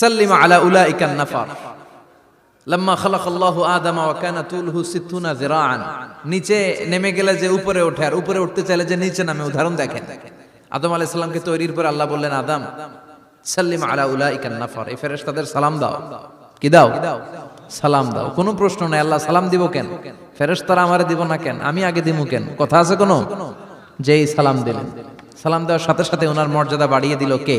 সাল্লিমা আলা উলাইকান নাফার। লাম্মা খালাকাল্লাহু আদামা ওয়া কানা তুলহু সিত্তুনা যিরাআন। নিচে নেমে গেলে যে উপরে ওঠে আর উপরে উঠতে চাইলে যে নিচে নামে, উদাহরণ দেখেন। আদম আলাইহিস তৈরির পর আল্লাহ বললেন সাল্লিম আলা উলাইকান নাফার। এই সালাম দাও। কি দাও? সালাম দাও। কোনো প্রশ্ন নাই, আল্লাহ সালাম দিব কেন? ফেরেশতারা আমারে দিব না কেন? আমি আগে দিমু কেন? কথা আছে কোনো? যেই সালাম দিলেন। সালাম দেওয়ার সাথে সাথে ওনার মর্যাদা বাড়িয়ে দিল কে?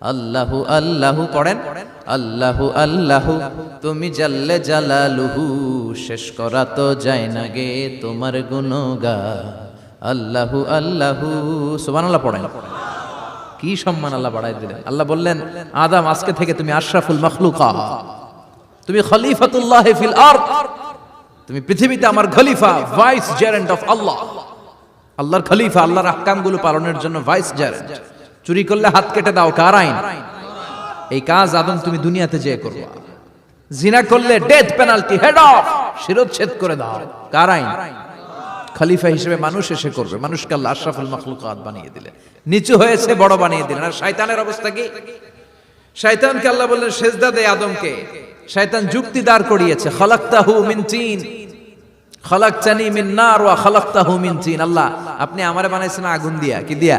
আল্লাহু আল্লাহু পড়েন, আল্লাহু আল্লাহু, তুমি জাল্লে জালালুহু, শেষ করা তো যায় না গে তোমার গুণগা আল্লাহু আল্লাহু, সুবহানাল্লাহ পড়েন। কি সম্মান আল্লাহ বাড়াই দিলেন। আল্লাহ বললেন, আদম, আজকে থেকে তুমি আশরাফুল মখলুকা। তুমি খলিফাতুল্লাহ ফিল আরদ। তুমি পৃথিবীতে আমার খলিফা, ভাইস জেরেন্ট অফ আল্লাহ। আল্লাহর খলিফা, আল্লাহর আহকামগুলো পালনের জন্য ভাইস জেরেন্ট চুরি করলে হাত কেটে দাও, কার আইন? এই কাজ আদম তুমি দুনিয়াতে যেয়ে করবা। জিনা করলে ডেথ পেনাল্টি হেড অফ শিরোচ্ছেদ করে দাও। কার আইন? খলিফা হিসেবে মানুষ এসে করবে। মানুষকে আল্লাহ আশরাফুল মখলুকাত বানিয়ে দিলেন নিচু হয়েছে, বড় বানিয়ে দিলেন। আর শয়তানের অবস্থা কি? শয়তানকে আল্লাহ বললেন, সেজদা দে আদমকে। শয়তান যুক্তি দাঁড় করিয়েছে, খলাক্তাহু মিন তিন। খলাকতানি মিন নার ওয়া খলাকতাহু মিন তিন। আল্লাহ, আপনি আমারে বানাইছেন আগুন দিয়া। কি দিয়া?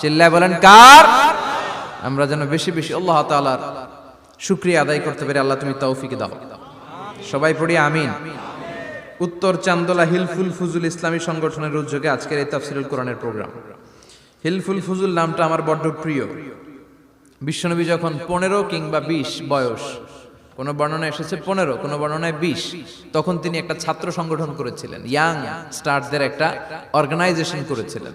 চিল্লায় বলেন, কার? আমরা যেন বেশি বেশি আল্লাহ তাআলার শুক্রিয়া আদায় করতে পারি, আল্লাহ তুমি তৌফিক দাও। সবাই পড়ি, আমিন। উত্তর চান্দোলা হিলফুল ফুজুল ইসলামী সংগঠনের উদ্যোগে আজকের এই তাফসিরুল কোরআনের প্রোগ্রাম। হিলফুল ফুজুল নামটা আমার বড্ড প্রিয়। বিশ্বনবী যখন পনেরো কিংবা বিশ বয়স, কোন বর্ণনায় এসেছে পনেরো, কোন বর্ণনায় বিশ, তখন তিনি একটা ছাত্র সংগঠন করেছিলেন। ইয়াং স্টারদের একটা অর্গানাইজেশন করেছিলেন।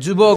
যুবক